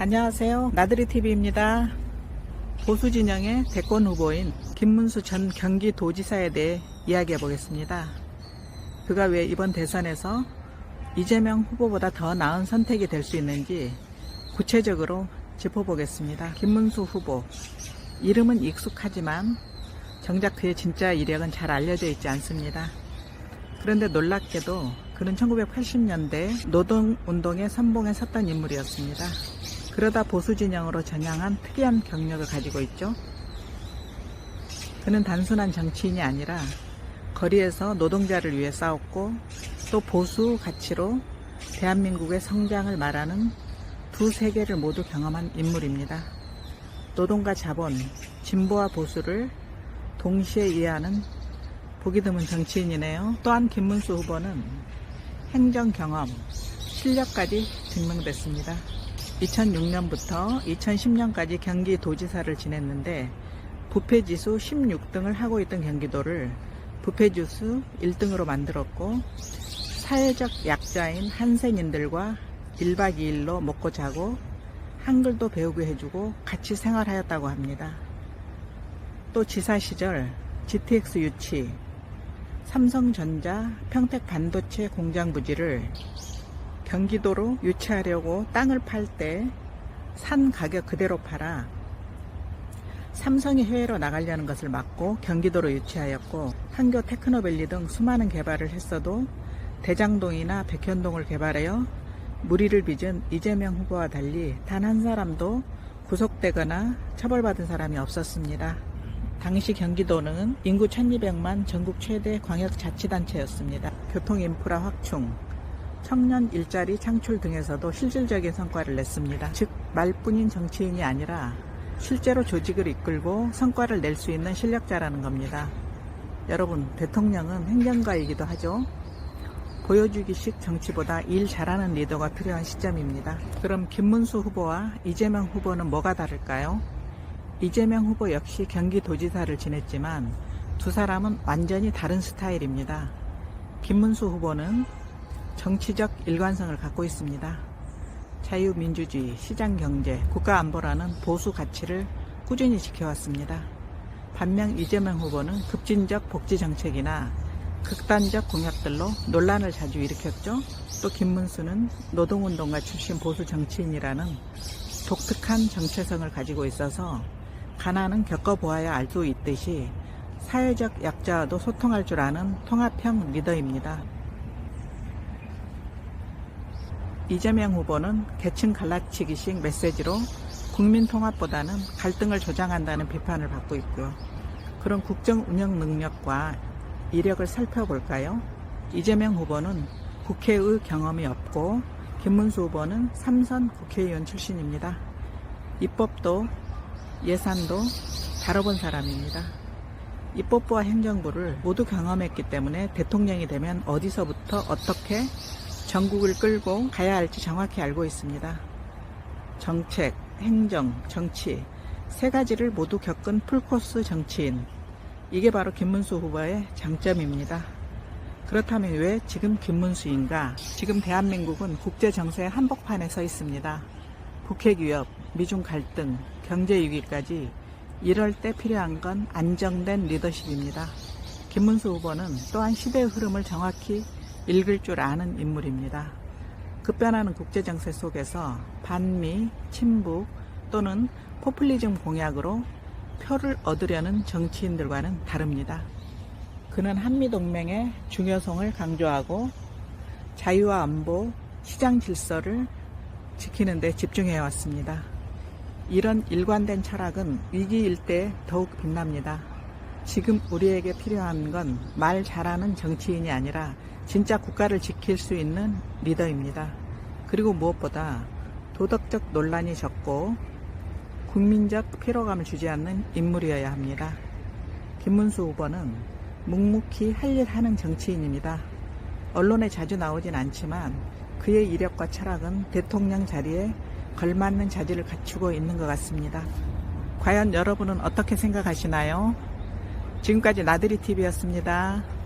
안녕하세요. 나들이TV입니다. 보수 진영의 대권 후보인 김문수 전 경기도지사에 대해 이야기해 보겠습니다. 그가 왜 이번 대선에서 이재명 후보보다 더 나은 선택이 될 수 있는지 구체적으로 짚어보겠습니다. 김문수 후보. 이름은 익숙하지만 정작 그의 진짜 이력은 잘 알려져 있지 않습니다. 그런데 놀랍게도 그는 1980년대 노동운동의 선봉에 섰던 인물이었습니다. 그러다 보수 진영으로 전향한 특이한 경력을 가지고 있죠. 그는 단순한 정치인이 아니라 거리에서 노동자를 위해 싸웠고 또 보수 가치로 대한민국의 성장을 말하는 두 세계를 모두 경험한 인물입니다. 노동과 자본, 진보와 보수를 동시에 이해하는 보기 드문 정치인이네요. 또한 김문수 후보는 행정 경험, 실력까지 증명됐습니다. 2006년부터 2010년까지 경기도지사를 지냈는데 부패지수 16등을 하고 있던 경기도를 부패지수 1등으로 만들었고 사회적 약자인 한센인들과 1박 2일로 먹고 자고 한글도 배우게 해주고 같이 생활하였다고 합니다. 또 지사 시절 GTX 유치, 삼성전자 평택 반도체 공장 부지를 경기도로 유치하려고 땅을 팔 때 산 가격 그대로 팔아 삼성이 해외로 나가려는 것을 막고 경기도로 유치하였고 한교 테크노밸리 등 수많은 개발을 했어도 대장동이나 백현동을 개발하여 무리를 빚은 이재명 후보와 달리 단 한 사람도 구속되거나 처벌받은 사람이 없었습니다. 당시 경기도는 인구 1200만 전국 최대 광역자치단체였습니다. 교통인프라 확충, 청년 일자리 창출 등에서도 실질적인 성과를 냈습니다. 즉, 말뿐인 정치인이 아니라 실제로 조직을 이끌고 성과를 낼 수 있는 실력자라는 겁니다. 여러분, 대통령은 행정가이기도 하죠. 보여주기식 정치보다 일 잘하는 리더가 필요한 시점입니다. 그럼 김문수 후보와 이재명 후보는 뭐가 다를까요? 이재명 후보 역시 경기도지사를 지냈지만 두 사람은 완전히 다른 스타일입니다. 김문수 후보는 정치적 일관성을 갖고 있습니다. 자유민주주의, 시장경제, 국가안보라는 보수 가치를 꾸준히 지켜왔습니다. 반면 이재명 후보는 급진적 복지 정책이나 극단적 공약들로 논란을 자주 일으켰죠. 또 김문수는 노동운동가 출신 보수 정치인이라는 독특한 정체성을 가지고 있어서 가난은 겪어보아야 알 수 있듯이 사회적 약자와도 소통할 줄 아는 통합형 리더입니다. 이재명 후보는 계층 갈라치기식 메시지로 국민 통합보다는 갈등을 조장한다는 비판을 받고 있고요. 그런 국정 운영 능력과 이력을 살펴볼까요? 이재명 후보는 국회의 경험이 없고 김문수 후보는 삼선 국회의원 출신입니다. 입법도 예산도 다뤄본 사람입니다. 입법부와 행정부를 모두 경험했기 때문에 대통령이 되면 어디서부터 어떻게 전국을 끌고 가야 할지 정확히 알고 있습니다. 정책, 행정, 정치 세 가지를 모두 겪은 풀코스 정치인. 이게 바로 김문수 후보의 장점입니다. 그렇다면 왜 지금 김문수인가? 지금 대한민국은 국제 정세의 한복판에 서 있습니다. 북핵 위협, 미중 갈등, 경제 위기까지 이럴 때 필요한 건 안정된 리더십입니다. 김문수 후보는 또한 시대의 흐름을 정확히 읽을 줄 아는 인물입니다. 급변하는 국제 정세 속에서 반미, 친북 또는 포퓰리즘 공약으로 표를 얻으려는 정치인들과는 다릅니다. 그는 한미동맹의 중요성을 강조하고 자유와 안보, 시장 질서를 지키는 데 집중해 왔습니다. 이런 일관된 철학은 위기일 때 더욱 빛납니다. 지금 우리에게 필요한 건 말 잘하는 정치인이 아니라 진짜 국가를 지킬 수 있는 리더입니다. 그리고 무엇보다 도덕적 논란이 적고 국민적 피로감을 주지 않는 인물이어야 합니다. 김문수 후보는 묵묵히 할 일 하는 정치인입니다. 언론에 자주 나오진 않지만 그의 이력과 철학은 대통령 자리에 걸맞는 자질을 갖추고 있는 것 같습니다. 과연 여러분은 어떻게 생각하시나요? 지금까지 나들이 TV였습니다.